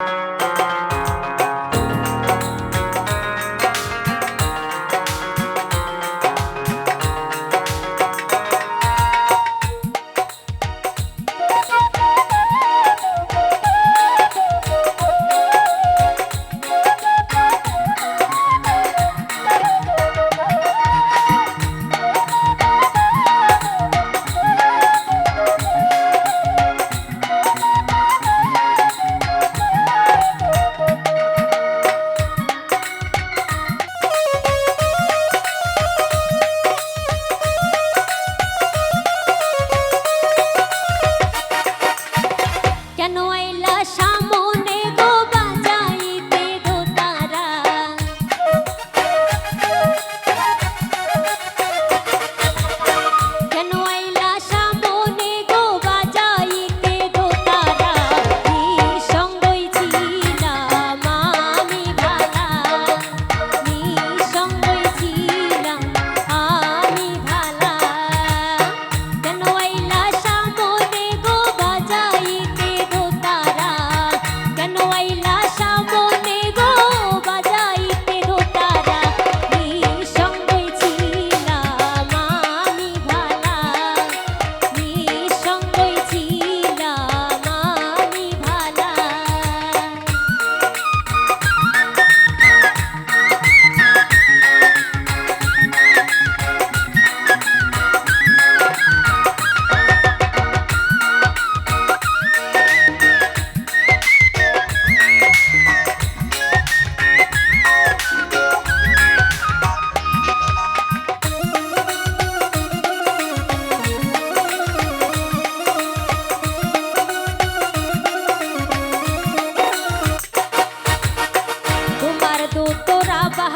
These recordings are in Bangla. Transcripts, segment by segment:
you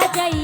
novidade aí.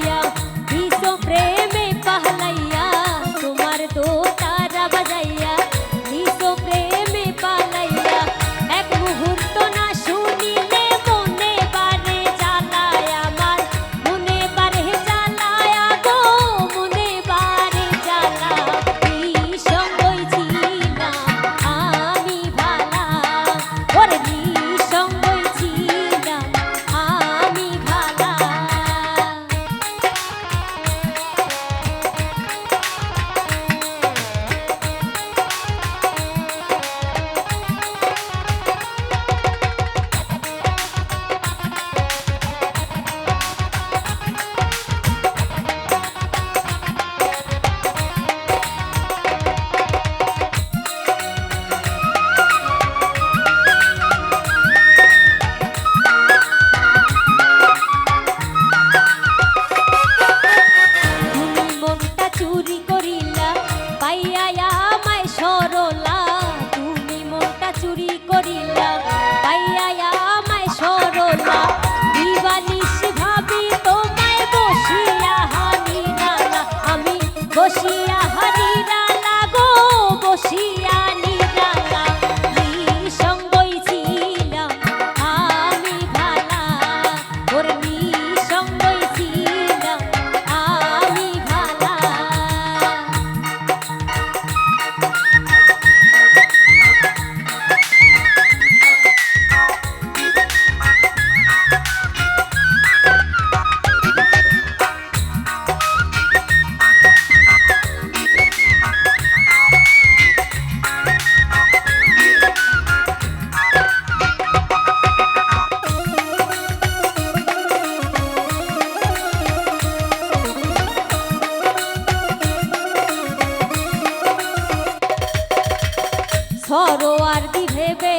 সরোয়ার দি ভেবে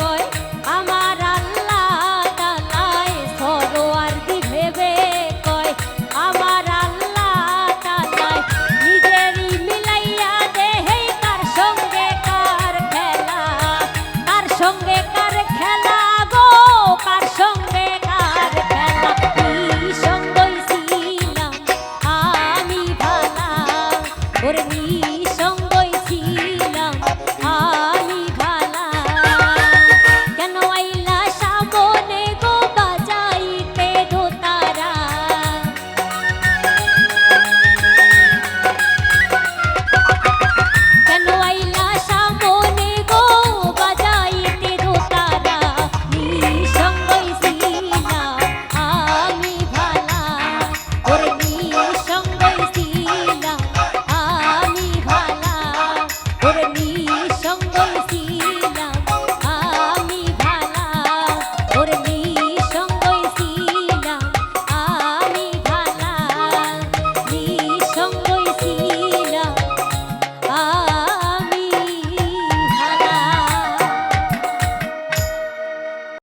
কয়? আমার আল্লাহ তালায় সরোয়ার দি ভেবে কয়? আমার আল্লাহ তালায় নিজেরই মিলাইয়া দেহে তার সঙ্গে কার খেলা? তার সঙ্গে কার খেলা?